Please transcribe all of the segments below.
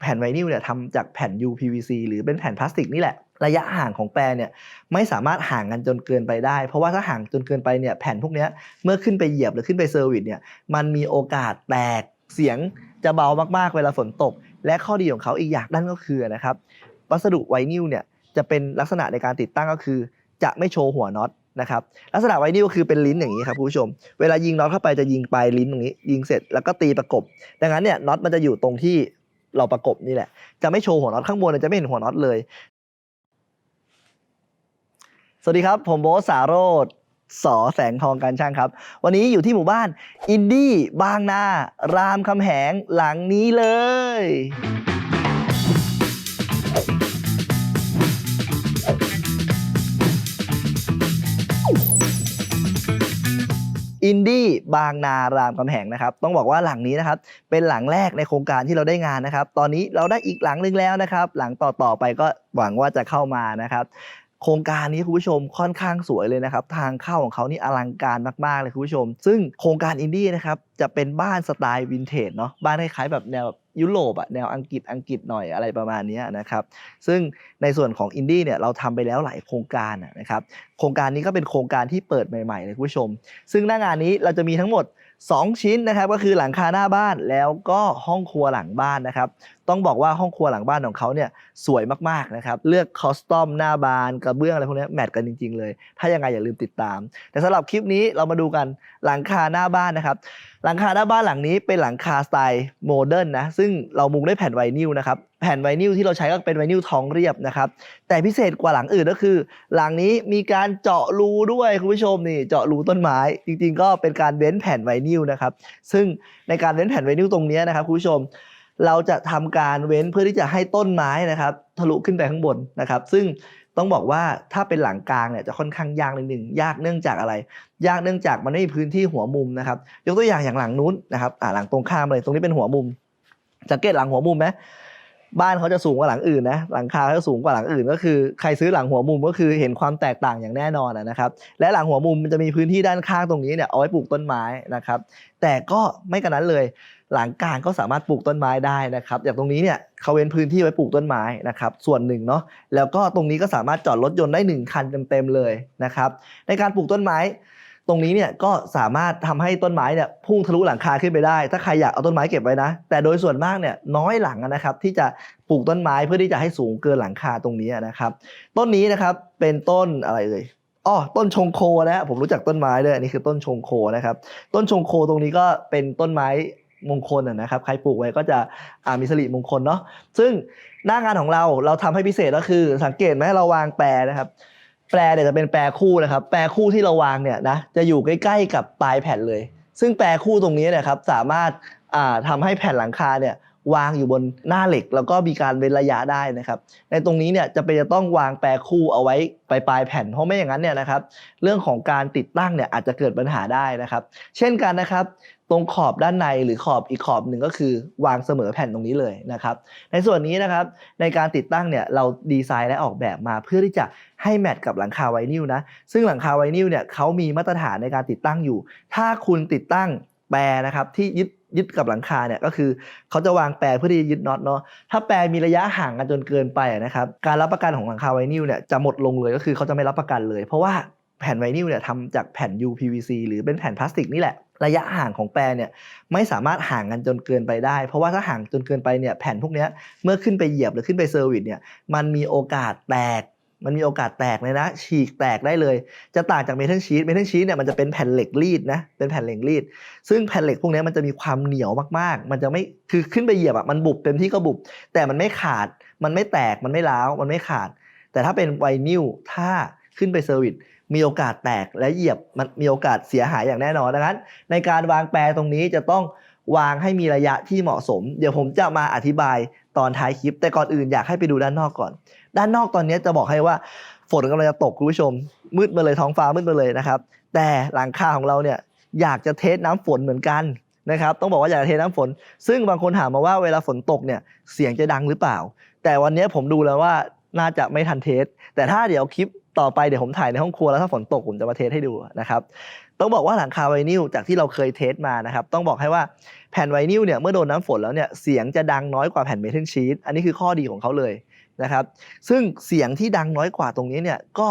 แผ่นไวนิลเนี่ยทำจากแผ่น UPVC หรือเป็นแผ่นพลาสติกนี่แหละระยะห่างของแปรเนี่ยไม่สามารถห่างกันจนเกินไปได้ เพราะว่าถ้าห่างจนเกินไปเนี่ยแผ่นพวกนี้เมื่อขึ้นไปเหยียบหรือขึ้นไปเซอร์วิสเนี่ยมันมีโอกาสแตกเสียงจะเบามากๆเวลาฝนตก และข้อดีของเขาอีกอย่างนั่นก็คือนะครับวัสดุไวนิลเนี่ยจะเป็นลักษณะในการติดตั้งก็คือ จะไม่โชว์หัวน็อตนะครับลักษณะไวนิลก็คือเป็นลิ้นอย่างนี้ครับผู้ชม เวลายิงน็อตเข้าไปจะยิงปลายลิ้นตรงนี้ ยิงเสร็จแล้วก็ตีประกบ ดังนั้นเนี่ยน็อตมันจะอยู่ตรงที่ เราประกบนี่แหละ จะไม่โชว์หัวน็อตข้างบนจะไม่เห็นหัวน็อตเลย สวัสดีครับ ผมโบทสาโรธสอแสงทองการช่างครับ วันนี้อยู่ที่หมู่บ้าน อินดี้บางนา รามคำแหงหลังนี้เลย บางนารามคำแหงนะครับ ต้องบอกว่าหลังนี้นะครับ เป็นหลังแรกในโครงการที่เราได้งานนะครับ ตอนนี้เราได้อีกหลังหนึ่งแล้วนะครับ หลังต่อๆไปก็หวังว่าจะเข้ามานะครับโครงการนี้คุณผู้ชมค่อนข้างสวยเลยนะครับ ทางเข้าของเขานี่อลังการมากๆเลยคุณผู้ชม ซึ่งโครงการอินดี้นะครับจะเป็นบ้านสไตล์วินเทจเนาะบ้านคล้ายๆแบบแนว ยุโรปอะแนวอังกฤษอังกฤษหน่อยอะไรประมาณนี้นะครับซึ่งในส่วนของอินดี้เนี่ยเราทำไปแล้วหลายโครงการนะครับโครงการนี้ก็เป็นโครงการที่เปิดใหม่ๆเลยคุณผู้ชม ซึ่งหน้างานนี้เราจะมีทั้งหมด 2 ชิ้นนะครับก็คือหลังคาหน้าบ้านแล้วก็ห้องครัวหลังบ้านนะครับ ต้องบอกว่าห้องครัวหลังบ้านของเขาเนี่ยสวยมากๆนะครับเลือกคอสตอมหน้าบานกระเบื้องอะไรพวกนี้แมทกันจริง ๆ เลย ถ้ายังไงอย่าลืมติดตาม แต่สำหรับคลิปนี้เรามาดูกันหลังคาหน้าบ้านนะครับหลังคาหน้าบ้านหลังนี้เป็นหลังคาสไตล์โมเดิร์นนะซึ่งเรามุงด้วยแผ่นไวนิลนะครับแผ่นไวนิลที่เราใช้ก็เป็นไวนิลทองเรียบนะครับ แต่พิเศษกว่าหลังอื่นก็คือ หลังนี้มีการเจาะรูด้วยคุณผู้ชมนี่เจาะรูต้นไม้ จริงๆ ก็เป็นการเว้นแผ่นไวนิลนะครับ ซึ่งในการเว้นแผ่นไวนิลตรงนี้นะครับคุณผู้ชม เราจะทำการเว้นเพื่อที่จะให้ต้นไม้นะครับ ทะลุขึ้นไปข้างบนนะครับ ซึ่งต้องบอกว่าถ้าเป็นหลังกลางเนี่ยจะค่อนข้างยากนิดหนึ่งยากเนื่องจากอะไร ยากเนื่องจากมันไม่มีพื้นที่หัวมุมนะครับยกตัวอย่างอย่างหลังนู้นนะครับอ่าหลังตรงข้ามเลยตรงนี้เป็นหัวมุมสังเกตหลังหัวมุมไหม บ้านเขาจะสูงกว่าหลังอื่นนะหลังคาเขาสูงกว่าหลังอื่น ก็คือใครซื้อหลังหัวมุมก็คือเห็นความแตกต่างอย่างแน่นอนนะครับและหลังหัวมุมมันจะมีพื้นที่ด้านข้างตรงนี้เนี่ยเอาไว้ปลูกต้นไม้นะครับแต่ก็ไม่กระนั้นเลย หลังกลางก็สามารถปลูกต้นไม้ได้นะครับอย่างตรงนี้เนี่ยเขาเว้นพื้นที่ไว้ปลูกต้นไม้นะครับส่วนหนึ่งเนาะแล้วก็ตรงนี้ก็สามารถจอดรถยนต์ได้ 1 คันเต็มๆเลยนะครับในการปลูกต้นไม้ ตรงนี้เนี่ยก็สามารถทำให้ต้นไม้เนี่ยพุ่งทะลุหลังคาขึ้นไปได้ ถ้าใครอยากเอาต้นไม้เก็บไว้นะ แต่โดยส่วนมากเนี่ยน้อยหลังนะครับ ที่จะปลูกต้นไม้เพื่อที่จะให้สูงเกินหลังคาตรงนี้นะครับ ต้นนี้นะครับเป็นต้นอะไรเอ่ยอ๋อต้นชงโคนะผมรู้จักต้นไม้ด้วยอันนี้คือต้นชงโคนะครับ ต้นชงโคตรงนี้ก็เป็นต้นไม้มงคลนะครับ ใครปลูกไว้ก็จะอมีสิริมงคลเนาะซึ่งหน้างานของเราเราทำให้พิเศษก็คือสังเกตไหมเราวางแปรนะครับ แปรเนี่ยจะเป็นแปรคู่นะครับ แปรคู่ที่เราวางเนี่ยนะจะอยู่ใกล้ๆกับปลายแผ่นเลย ซึ่งแปรคู่ตรงนี้เนยครับสามารถทำทำให้แผ่นหลังคาเนี่ย วางอยู่บนหน้าเหล็ก แล้วก็มีการเว้นระยะได้นะครับ ในตรงนี้เนี่ยจะเป็นจะต้องวางแปรคู่เอาไว้ปลายปลายแผ่นเพราะไม่อย่างนั้นเนี่ยนะครับ เรื่องของการติดตั้งเนี่ยอาจจะเกิดปัญหาได้นะครับ เช่นกันนะครับ ตรงขอบด้านในหรือขอบอีกขอบหนึ่งก็คือ วางเสมอแผ่นตรงนี้เลยนะครับ ในส่วนนี้นะครับในการติดตั้งเนี่ยเราดีไซน์และออกแบบมาเพื่อที่จะให้แมทกับหลังคาไวนิลนะซึ่งหลังคาไวนิลเนี่ยเขามีมาตรฐานในการติดตั้งอยู่ ถ้าคุณติดตั้งแปรนะครับที่ยึด ยึดกับหลังคาเนี่ยก็คือเขาจะวางแปรเพื่อที่จะยึดน็อตเนาะถ้าแปรมีระยะห่างกันจนเกินไปนะครับการรับประกันของหลังคาไวนิลเนี่ยจะหมดลงเลยก็คือเขาจะไม่รับประกันเลย เพราะว่าแผ่นไวนิลเนี่ยทำจากแผ่น UPVC หรือเป็นแผ่นพลาสติกนี่แหละระยะห่างของแปรเนี่ยไม่สามารถห่างกันจนเกินไปได้ เพราะว่าถ้าห่างจนเกินไปเนี่ยแผ่นพวกนี้เมื่อขึ้นไปเหยียบหรือขึ้นไปเซอร์วิสเนี่ยมันมีโอกาสแตก มันมีโอกาสแตกเลยนะ ฉีกแตกได้เลย จะต่างจากเมทัลชีตเมทัลชีตเนี่ยมันจะเป็นแผ่นเหล็กรีดนะเป็นแผ่นเหล็กรีด ซึ่งแผ่นเหล็กพวกนี้มันจะมีความเหนียวมากๆ มันจะไม่คือขึ้นไปเหยียบอะมันบุบเต็มที่ก็บุบ แต่มันไม่ขาด มันไม่แตกมันไม่ร้าวมันไม่ขาด แต่ถ้าเป็นไวนิลถ้าขึ้นไปเซอร์วิสมีโอกาสแตกและเหยียบมันมีโอกาสเสียหายอย่างแน่นอนดังนั้น ในการวางแปรตรงนี้จะต้องวางให้มีระยะที่เหมาะสม เดี๋ยวผมจะมาอธิบาย ตอนท้ายคลิป แต่ก่อนอื่นอยากให้ไปดูด้านนอกก่อน ด้านนอกตอนนี้จะบอกให้ว่าฝนกำลังจะตกคุณผู้ชม มืดมาเลยท้องฟ้ามืดมาเลยนะครับ แต่หลังคาของเราเนี่ยอยากจะเทสน้ำฝนเหมือนกันนะครับ ต้องบอกว่าอยากจะเทน้ำฝน ซึ่งบางคนถามมาว่าเวลาฝนตกเนี่ยเสียงจะดังหรือเปล่า แต่วันนี้ผมดูแล้วว่า น่าจะไม่ทันเทส แต่ถ้าเดี๋ยวคลิปต่อไปเดี๋ยวผมถ่ายในห้องครัวแล้วถ้าฝนตกผมจะมาเทสให้ดูนะครับต้องบอกว่าหลังคาไวนิลจากที่เราเคยเทสมานะครับต้องบอกให้ว่าแผ่นไวนิลเนี่ยเมื่อโดนน้ำฝนแล้วเนี่ยเสียงจะดังน้อยกว่าแผ่นเมทัลชีตอันนี้คือข้อดีของเขาเลยนะครับซึ่งเสียงที่ดังน้อยกว่าตรงนี้เนี่ยก็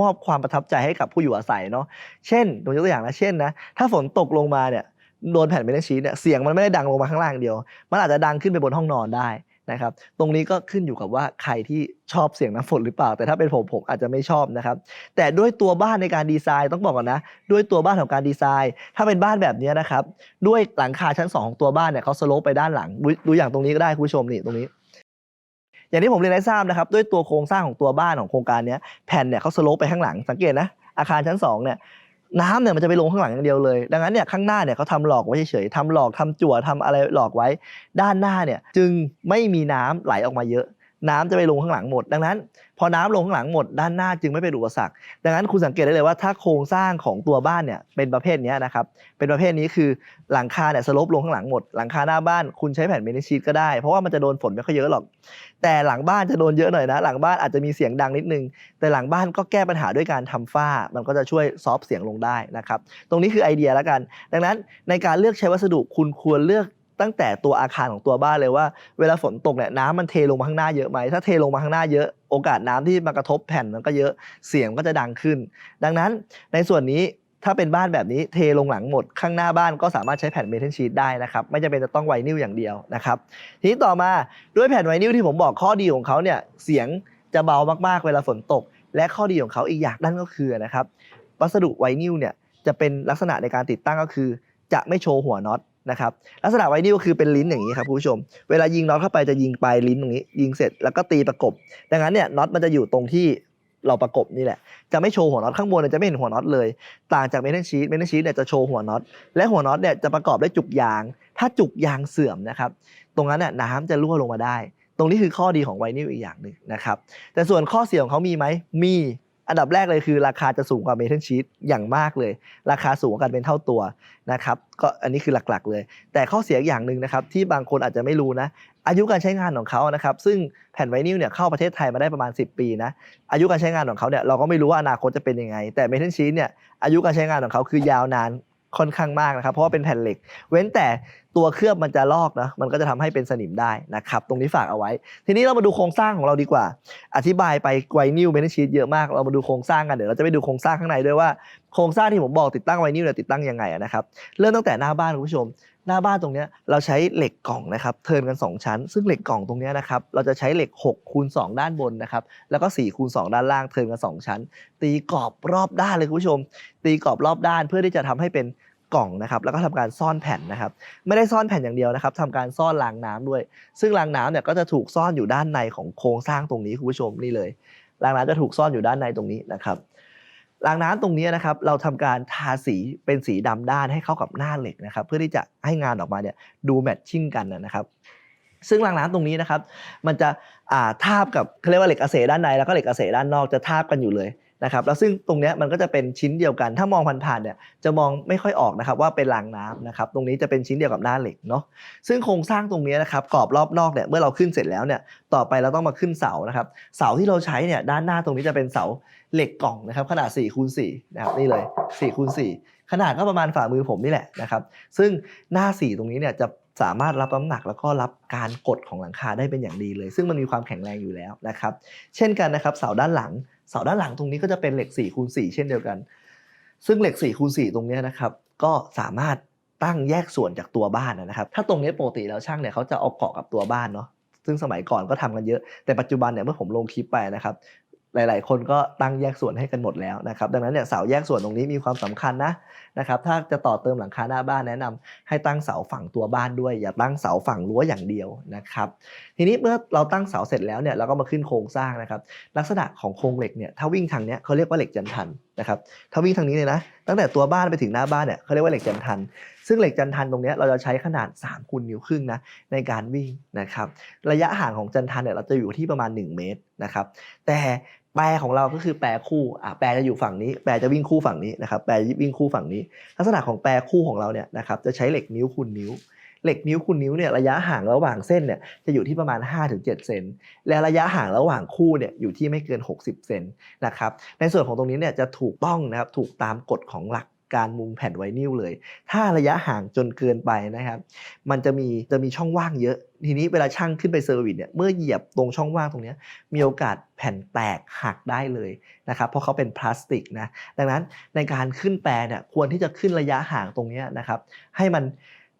มอบความประทับใจให้กับผู้อยู่อาศัยเนาะเช่นผมยกตัวอย่างนะเช่นนะถ้าฝนตกลงมาเนี่ยโดนแผ่นเมทัลชีตเนี่ยเสียงมันไม่ได้ดังลงมาข้างล่างเดียว มันอาจจะดังขึ้นไปบนห้องนอนได้ นะครับตรงนี้ก็ขึ้นอยู่กับว่าใครที่ชอบเสียงน้ำฝนหรือเปล่า แต่ถ้าเป็นผมผมอาจจะไม่ชอบนะครับ แต่ด้วยตัวบ้านในการดีไซน์ต้องบอกก่อนนะ ด้วยตัวบ้านของการดีไซน์ ถ้าเป็นบ้านแบบนี้นะครับ ด้วยหลังคาชั้น 2 ของตัวบ้านเนี่ยเขาสโลปไปด้านหลัง ดูอย่างตรงนี้ก็ได้คุณผู้ชมนี่ตรงนี้ อย่างที่ผมเรียนให้ทราบนะครับ ด้วยตัวโครงสร้างของตัวบ้านของโครงการนี้แผ่นเนี่ยเขาสโลปไปข้างหลังสังเกตนะอาคารชั้น2เนี่ย น้ำเนี่ยมันจะไปลงข้างหลังอย่างเดียวเลย ดังนั้นเนี่ยข้างหน้าเนี่ยเขาทำหลอกไว้เฉยๆทำหลอกทำจั่วทำอะไรหลอกไว้ ด้านหน้าเนี่ยจึงไม่มีน้ำไหลออกมาเยอะ น้ำจะไปลงข้างหลังหมด ดังนั้น พอน้ำลงข้างหลังหมดด้านหน้าจึงไม่เป็นอุปสรรค ดังนั้นคุณสังเกตได้เลยว่าถ้าโครงสร้างของตัวบ้านเนี่ยเป็นประเภทนี้นะครับ เป็นประเภทนี้คือหลังคาเนี่ยสลปลงข้างหลังหมด หลังคาหน้าบ้านคุณใช้แผ่นเมนิชีตก็ได้ เพราะว่ามันจะโดนฝนไม่ค่อยเยอะหรอก แต่หลังบ้านจะโดนเยอะหน่อยนะ หลังบ้านอาจจะมีเสียงดังนิดนึง แต่หลังบ้านก็แก้ปัญหาด้วยการทำฝ้า มันก็จะช่วยซอฟเสียงลงได้นะครับ ตรงนี้คือไอเดียแล้วกัน ดังนั้นในการเลือกใช้วัสดุคุณควรเลือก ตั้งแต่ตัวอาคารของตัวบ้านเลยว่า เวลาฝนตกเนี่ยน้ำมันเทลงมาข้างหน้าเยอะไหมถ้าเทลงมาข้างหน้าเยอะโอกาสน้ำที่มากระทบแผ่นมันก็เยอะเสียงก็จะดังขึ้น ดังนั้นในส่วนนี้ถ้าเป็นบ้านแบบนี้เทลงหลังหมดข้างหน้าบ้านก็สามารถใช้แผ่นเมทัลชีตได้นะครับ ไม่จำเป็นจะต้องไวนิลอย่างเดียวนะครับ ทีนี้ต่อมาด้วยแผ่นไวนิลที่ผมบอกข้อดีของเขาเนี่ยเสียงจะเบามากๆเวลาฝนตก และข้อดีของเขาอีกอย่างนั่นก็คือนะครับวัสดุไวนิลเนี่ยจะเป็นลักษณะในการติดตั้งก็คือ จะไม่โชว์หัวน็อต นะครับลักษณะไวนิลก็คือเป็นลิ้นอย่างนี้ครับคุณผู้ชม เวลายิงน็อตเข้าไปจะยิงปลายลิ้นตรงนี้ ยิงเสร็จแล้วก็ตีประกบ ดังนั้นเนี่ยน็อตมันจะอยู่ตรงที่เราประกบนี่แหละ จะไม่โชว์หัวน็อตข้างบนจะไม่เห็นหัวน็อตเลย ต่างจากเมทัลชีตเมทัลชีตเนี่ยจะโชว์หัวน็อต และหัวน็อตเนี่ยจะประกอบด้วยจุกยาง ถ้าจุกยางเสื่อมนะครับ ตรงนั้นเนี่ยน้ำจะรั่วลงมาได้ ตรงนี้คือข้อดีของไวนิลอีกอย่างหนึ่งนะครับ แต่ส่วนข้อเสียของเขามีไหมมี อันดับแรกเลยคือราคาจะสูงกว่าเมทัลชีตอย่างมากเลย ราคาสูงกว่ากันเป็นเท่าตัวนะครับก็อันนี้คือหลักๆเลย แต่ข้อเสียอย่างหนึ่งนะครับที่บางคนอาจจะไม่รู้นะ อายุการใช้งานของเขานะครับซึ่งแผ่นไวนิลเนี่ยเข้าประเทศไทยมาได้ประมาณ 10 ปีนะอายุการใช้งานของเขาเนี่ยเราก็ไม่รู้ว่าอนาคตจะเป็นยังไง แต่เมทัลชีตเนี่ยอายุการใช้งานของเขาคือยาวนาน ค่อนข้างมากนะครับ เพราะว่าเป็นแผ่นเหล็ก เว้นแต่ตัวเคลือบมันจะลอกนะมันก็จะทำให้เป็นสนิมได้นะครับ ตรงนี้ฝากเอาไว้ ทีนี้เรามาดูโครงสร้างของเราดีกว่า อธิบายไปไวนิลเมนชีตเยอะมาก เรามาดูโครงสร้างกันเดี๋ยวเราจะไปดูโครงสร้างข้างในด้วยว่าโครงสร้างที่ผมบอกติดตั้งไวนิลเนี่ยติดตั้งยังไงนะครับ เริ่มตั้งแต่หน้าบ้านคุณผู้ชม หน้าบ้านตรงนี้เราใช้เหล็กกล่องนะครับเทินกัน 2 ชั้น ซึ่งเหล็กกล่องตรงนี้นะครับเราจะใช้เหล็ก6คูณ2ด้านบนนะครับแล้วก็4คูณ2ด้านล่างเทินกัน 2 ชั้น ตีกรอบรอบด้านเลยคุณผู้ชม ตีกรอบรอบด้านเพื่อที่จะทำให้เป็นกล่องนะครับแล้วก็ทำการซ่อนแผ่นนะครับ ไม่ได้ซ่อนแผ่นอย่างเดียวนะครับทำการซ่อนรางน้ำด้วย ซึ่งรางน้ำเนี่ยก็จะถูกซ่อนอยู่ด้านในของโครงสร้างตรงนี้คุณผู้ชมนี่เลยรางน้ำจะถูกซ่อนอยู่ด้านในตรงนี้นะครับ รางน้ำตรงนี้นะครับเราทำการทาสีเป็นสีดำด้านให้เข้ากับหน้าเหล็กนะครับ เพื่อที่จะให้งานออกมาเนี่ยดูแมทชิ่งกันนะครับ ซึ่งรางน้ำตรงนี้นะครับ มันจะาทาบกับเขาเรียกว่าเหล็กอะเสด้านในแล้วก็เหล็กอะเสด้านนอกจะทาบกันอยู่เลยนะครับแล้วซึ่งตรงนี้มันก็จะเป็นชิ้นเดียวกัน ถ้ามองผ่านๆเนี่ยจะมองไม่ค่อยออกนะครับว่าเป็นรางน้ำนะครับตรงนี้จะเป็นชิ้นเดียวกับหน้าเหล็กเนาะซึ่งโครงสร้างตรงนี้นะครับกรอบรอบนอกเนี่ยเมื่อเราขึ้นเสร็จแล้วเนี่ยต่อไปเราต้องมาขึ้นเสานะครับเสาที่เราใช้เนี่ยด้านหน้าตรงนี้จะเป็นเสา เหล็กกล่องนะครับขนาด4คูณ4นะครับนี่เลย4คูณ4ขนาดก็ประมาณฝ่ามือผมนี่แหละนะครับซึ่งหน้า 4 ตรงนี้เนี่ยจะสามารถรับน้ำหนักแล้วก็รับการกดของหลังคาได้เป็นอย่างดีเลย ซึ่งมันมีความแข็งแรงอยู่แล้วนะครับเช่นกันนะครับเสาด้านหลัง เสาด้านหลังตรงนี้ก็จะเป็นเหล็ก4คูณ4เช่นเดียวกัน ซึ่งเหล็ก4คูณ4ตรงนี้นะครับก็สามารถตั้งแยกส่วนจากตัวบ้านนะครับ ถ้าตรงนี้ปกติแล้วช่างเนี่ยเขาจะเอาเกาะกับตัวบ้านเนาะซึ่งสมัยก่อนก็ทำกันเยอะแต่ปัจจุบันเนี่ยเมื่อผมลงคลิปไปนะครับ หลาย ๆ คนก็ตั้งแยกส่วนให้กันหมดแล้วนะครับดังนั้นเนี่ยเสาแยกส่วนตรงนี้มีความสำคัญนะนะครับถ้าจะต่อเติมหลังคาหน้าบ้านแนะนำให้ตั้งเสาฝั่งตัวบ้านด้วย อย่าตั้งเสาฝั่งรั้วอย่างเดียวนะครับทีนี้เมื่อเราตั้งเสาเสร็จแล้วเนี่ยเราก็มาขึ้นโครงสร้างนะครับลักษณะของโครงเหล็กเนี่ยถ้าวิ่งทางเนี้ยเขาเรียกว่าเหล็กจันทันนะครับถ้าวิ่งทางนี้เลยนะตั้งแต่ตัวบ้านไปถึงหน้าบ้านเนี่ยเขาเรียกว่าเหล็กจันทัน ซึ่งเหล็กจันทันตรงนี้เราจะใช้ขนาด3คูณนิ้วครึ่งนะในการวิ่งนะครับระยะห่างของจันทันเนี่ยเราจะอยู่ที่ประมาณ 1 เมตรนะครับแต่ แปรของเราก็คือแปรคู่อะแปรจะอยู่ฝั่งนี้ แปรจะวิ่งคู่ฝั่งนี้นะครับ แปรวิ่งคู่ฝั่งนี้ ลักษณะของแปรคู่ของเราเนี่ยนะครับจะใช้เหล็กนิ้วคูณนิ้ว เหล็กนิ้วคูณนิ้วเนี่ยระยะห่างระหว่างเส้นเนี่ยจะอยู่ที่ประมาณ 5-7เซน และระยะห่างระหว่างคู่เนี่ยอยู่ที่ไม่เกิน 60 เซนนะครับ ในส่วนของตรงนี้เนี่ยจะถูกต้องนะครับถูกตามกฎของหลัก การมุงแผ่นไวนิลเลย ถ้าระยะห่างจนเกินไปนะครับ มันจะมีจะมีช่องว่างเยอะ ทีนี้เวลาช่างขึ้นไปเซอร์วิสเนี่ย เมื่อเหยียบตรงช่องว่างตรงนี้ มีโอกาสแผ่นแตกหักได้เลยนะครับ เพราะเขาเป็นพลาสติกนะ ดังนั้นในการขึ้นแปรเนี่ย ควรที่จะขึ้นระยะห่างตรงนี้นะครับ ให้มัน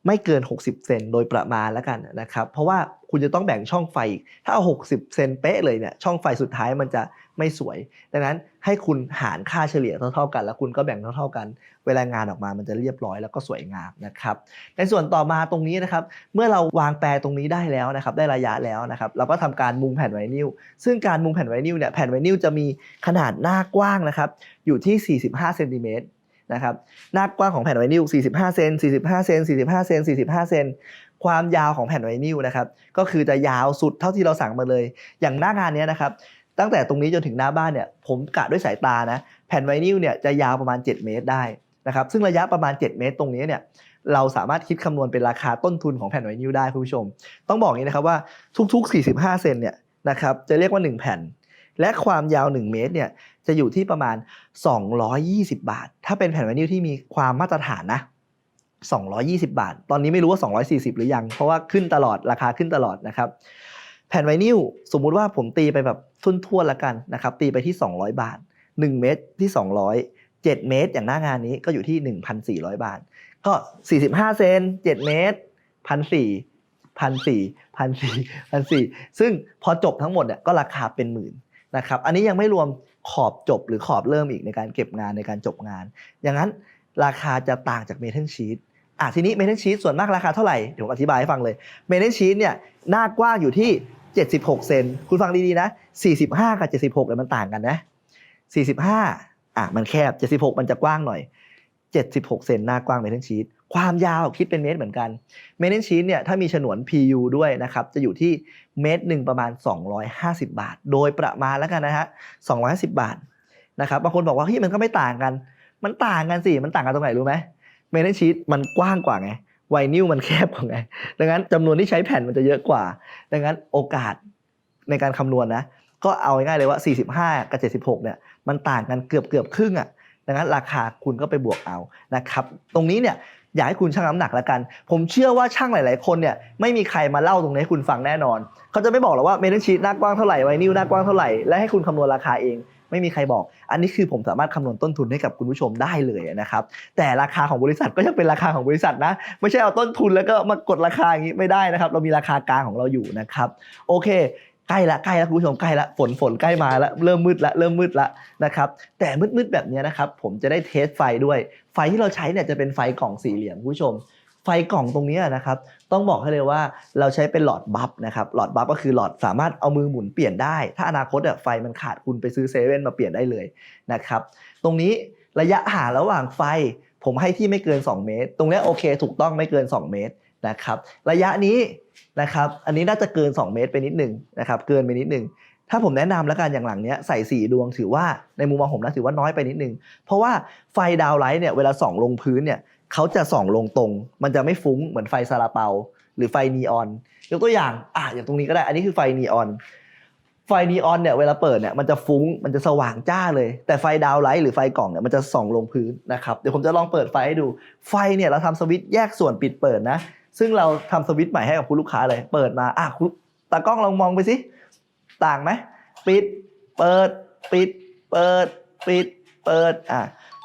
ไม่เกิน 60 เซนโดยประมาณแล้วกันนะครับ เพราะว่าคุณจะต้องแบ่งช่องไฟ ถ้าเอา 60 เซนเป๊ะเลยเนี่ยช่องไฟสุดท้ายมันจะไม่สวย ดังนั้นให้คุณหารค่าเฉลี่ยเท่าๆกัน แล้วคุณก็แบ่งเท่าๆกัน เวลางานออกมามันจะเรียบร้อยแล้วก็สวยงามนะครับ ในส่วนต่อมาตรงนี้นะครับ เมื่อเราวางแปรตรงนี้ได้แล้วนะครับ ได้ระยะแล้วนะครับ เราก็ทำการมุงแผ่นไวนิล ซึ่งการมุงแผ่นไวนิลเนี่ย แผ่นไวนิลจะมีขนาดหน้ากว้างนะครับ อยู่ที่ 45เซนติเมตร นะครับหน้ากว้างของแผ่นไวนิล 45 เซน 45 เซน 45 เซน 45 เซน ความยาวของแผ่นไวนิลนะครับ ก็คือจะยาวสุดเท่าที่เราสั่งมาเลย อย่างหน้างานนี้นะครับ ตั้งแต่ตรงนี้จนถึงหน้าบ้านเนี่ย ผมกะด้วยสายตานะ แผ่นไวนิลเนี่ยจะยาวประมาณ 7 เมตรได้นะครับ ซึ่งระยะประมาณ 7 เมตรตรงนี้เนี่ย เราสามารถคิดคำนวณเป็นราคาต้นทุนของแผ่นไวนิลได้คุณผู้ชม ต้องบอกอย่างนี้นะครับว่าทุก ๆ 45 เซนเนี่ยนะครับ จะเรียกว่า 1 แผ่น และความยาว 1 เมตรเนี่ย จะอยู่ที่ประมาณ 220 บาท ถ้าเป็นแผ่นไวนิลที่มีความมาตรฐานนะ220 บาท ตอนนี้ไม่รู้ว่า 240 หรือยัง เพราะว่าขึ้นตลอด ราคาขึ้นตลอดนะครับ แผ่นไวนิลสมมุติว่าผมตีไปแบบทุนทั่วๆละกันนะครับ ตีไปที่ 200 บาท 1 เมตรที่ 200 7 เมตร อย่างหน้างานนี้ก็อยู่ที่ 1,400 บาท ก็ 45 เซน 7 เมตร 1,400 1,400 1,400 1,400 ซึ่งพอจบทั้งหมดเนี่ยก็ราคาเป็นหมื่นนะครับ อันนี้ยังไม่รวม ขอบจบหรือขอบเริ่มอีกในการเก็บงานในการจบงาน อย่างนั้นราคาจะต่างจากเมทัลชีตอะทีนี้เมทัลชีตส่วนมากราคาเท่าไหร่เดี๋ยวผมอธิบายให้ฟังเลยเมทัลชีตเนี่ยหน้ากว้างอยู่ที่ 76 เซนคุณฟังดีๆนะ45 กับ 76เนี่ยมันต่างกันนะ 45อะมันแคบ 76 มันจะกว้างหน่อย 76 เซนหน้ากว้างเมทัลชีต ความยาวคิดเป็นเมตรเหมือนกัน เมทัลชีตเนี่ยถ้ามีฉนวน PU ด้วยนะครับ จะอยู่ที่เมตรหนึ่งประมาณ 250 บาท โดยประมาณแล้วกันนะฮะ250 บาทนะครับบางคนบอกว่าเฮ้ยมันก็ไม่ต่างกัน มันต่างกันสิ มันต่างกันตรงไหนรู้ไหมเมทัลชีตมันกว้างกว่าไงไวนิลมันแคบกว่าไง ดังนั้นจำนวนที่ใช้แผ่นมันจะเยอะกว่า ดังนั้นโอกาสในการคำนวณนะก็เอาง่ายๆเลยว่า 45 กับ 76เนี่ยมันต่างกันเกือบเกือบครึ่งอะดังนั้นราคาคุณก็ไปบวกเอานะครับ ตรงนี้เนี่ย อยากให้คุณชั่งน้ำหนักละกัน ผมเชื่อว่าช่างหลาย ๆ คนเนี่ยไม่มีใครมาเล่าตรงนี้ให้คุณฟังแน่นอน เขาจะไม่บอกหรอกว่าเมทัลชีตหน้ากว้างเท่าไหร่ไวนิลหน้ากว้างเท่าไหร่และให้คุณคำนวณราคาเองไม่มีใครบอก อันนี้คือผมสามารถคำนวณต้นทุนให้กับคุณผู้ชมได้เลยนะครับ แต่ราคาของบริษัทก็ยังเป็นราคาของบริษัทนะ ไม่ใช่เอาต้นทุนแล้วก็มากดราคาอย่างนี้ไม่ได้นะครับ เรามีราคากลางของเราอยู่นะครับ โอเค ใกล้ละใกล้ละคุณผู้ชมใกล้ละฝนฝนใกล้มาล้วเริ่มมืดละเริ่มมืดละนะครับแต่มืดๆแบบนี้นะครับผมจะได้เทสไฟด้วย ไฟที่เราใช้เนี่ยจะเป็นไฟกล่องสี่เหลี่ยมคุณผู้ชม ไฟกล่องตรงนี้นะครับต้องบอกให้เลยว่าเราใช้เป็นหลอดบัฟนะครับหลอดบัฟก็คือหลอดสามารถเอามือหมุนเปลี่ยนได้ ถ้าอนาคตอะไฟมันขาดคุณไปซื้อเซเว่นมาเปลี่ยนได้เลยนะครับตรงนี้ระยะห่างระหว่างไฟผมให้ที่ไม่เกิน 2 เมตร ตรงนี้โอเค ถูกต้องไม่เกิน 2 เมตร นะครับระยะนี้นะครับอันนี้น่าจะเกิน 2 เมตรไปนิดหนึ่งนะครับเกินไปนิดหนึ่งถ้าผมแนะนำแล้วกันอย่างหลังเนี้ยใส่ 4 ดวงถือว่าในมุมมองผมนะถือว่าน้อยไปนิดนึง เพราะว่าไฟดาวไลท์เนี่ยเวลาส่องลงพื้นเนี่ยเขาจะส่องลงตรง มันจะไม่ฟุ้งเหมือนไฟซาลาเปา หรือไฟนีออนยกตัวอย่างอะอย่างตรงนี้ก็ได้อันนี้คือไฟนีออนไฟนีออนเนี่ยเวลาเปิดเนี่ยมันจะฟุ้งมันจะสว่างจ้าเลย แต่ไฟดาวไลท์หรือไฟกล่องเนี่ยมันจะส่องลงพื้นนะครับเดี๋ยวผมจะลองเปิดไฟให้ดูไฟเนี่ยเราทำสวิตช์แยกส่วนปิดเปิดนะ ซึ่งเราทำสวิตช์ใหม่ให้กับคุณลูกค้าเลย เปิดมาอะคุณตากล้องลองมองไปสิต่างไหมปิด เปิด ปิด เปิด ปิด เปิดอะ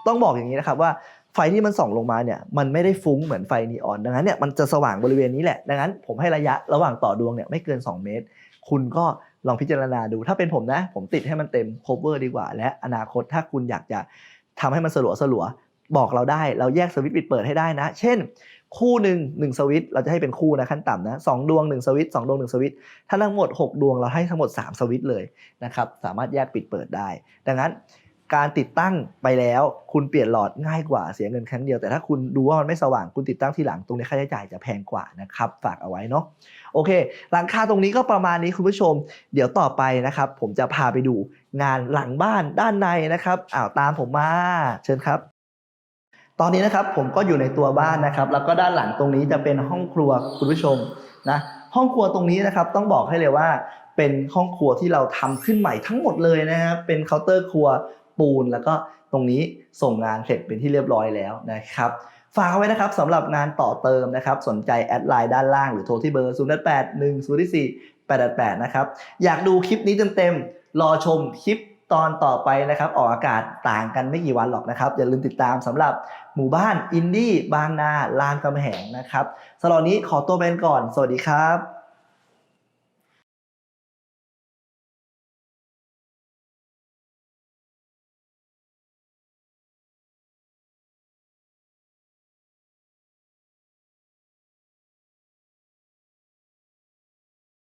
ต้องบอกอย่างนี้นะครับว่าไฟที่มันส่องลงมาเนี่ยมันไม่ได้ฟุ้งเหมือนไฟนีออน ดังนั้นเนี่ยมันจะสว่างบริเวณนี้แหละ ดังนั้นผมให้ระยะระหว่างต่อดวงเนี่ยไม่เกิน 2 เมตร คุณก็ลองพิจารณาดู ถ้าเป็นผมนะ ผมติดให้มันเต็ม cover ดีกว่า และอนาคตถ้าคุณอยากจะทำให้มันสลัวสลัวบอกเราได้ เราแยกสวิตช์ปิดเปิดให้ได้นะ เช่น คู่หนึ่งหนึ่งสวิตเราจะให้เป็นคู่นะขั้นต่ำนะสองดวงหนึ่งสวิตสองดวงหนึ่งสวิตถ้าทั้งหมด 6 ดวงเราให้ทั้งหมด 3 สวิตเลยนะครับสามารถแยกปิดเปิดได้ ดังนั้นการติดตั้งไปแล้วคุณเปลี่ยนหลอดง่ายกว่าเสียเงินครั้งเดียว แต่ถ้าคุณดูว่ามันไม่สว่างคุณติดตั้งทีหลังตรงนี้ค่าใช้จ่ายจะแพงกว่านะครับฝากเอาไว้เนาะโอเค หลังคาตรงนี้ก็ประมาณนี้คุณผู้ชม เดี๋ยวต่อไปนะครับ ผมจะพาไปดูงานหลังบ้านด้านในนะครับอ้าวตามผมมาเชิญครับ ตอนนี้นะครับผมก็อยู่ในตัวบ้านนะครับ แล้วก็ด้านหลังตรงนี้จะเป็นห้องครัวคุณผู้ชมนะห้องครัวตรงนี้นะครับต้องบอกให้เลยว่าเป็นห้องครัวที่เราทำขึ้นใหม่ทั้งหมดเลยนะครับเป็นเคาน์เตอร์ครัวปูน แล้วก็ตรงนี้ส่งงานเสร็จเป็นที่เรียบร้อยแล้วนะครับฝากไว้นะครับสำหรับงานต่อเติมนะครับ สนใจแอดไลน์ด้านล่างหรือโทรที่เบอร์ 0 8 1 0 4 8 8 นะครับ อยากดูคลิปนี้เต็มๆรอชมคลิป ตอนต่อไปนะครับ ออกอากาศต่างกันไม่กี่วันหรอกนะครับ อย่าลืมติดตามสำหรับหมู่บ้านอินดี้บางนาลานกำแหงนะครับสำหรับนี้ขอตัวไปก่อน สวัสดีครับ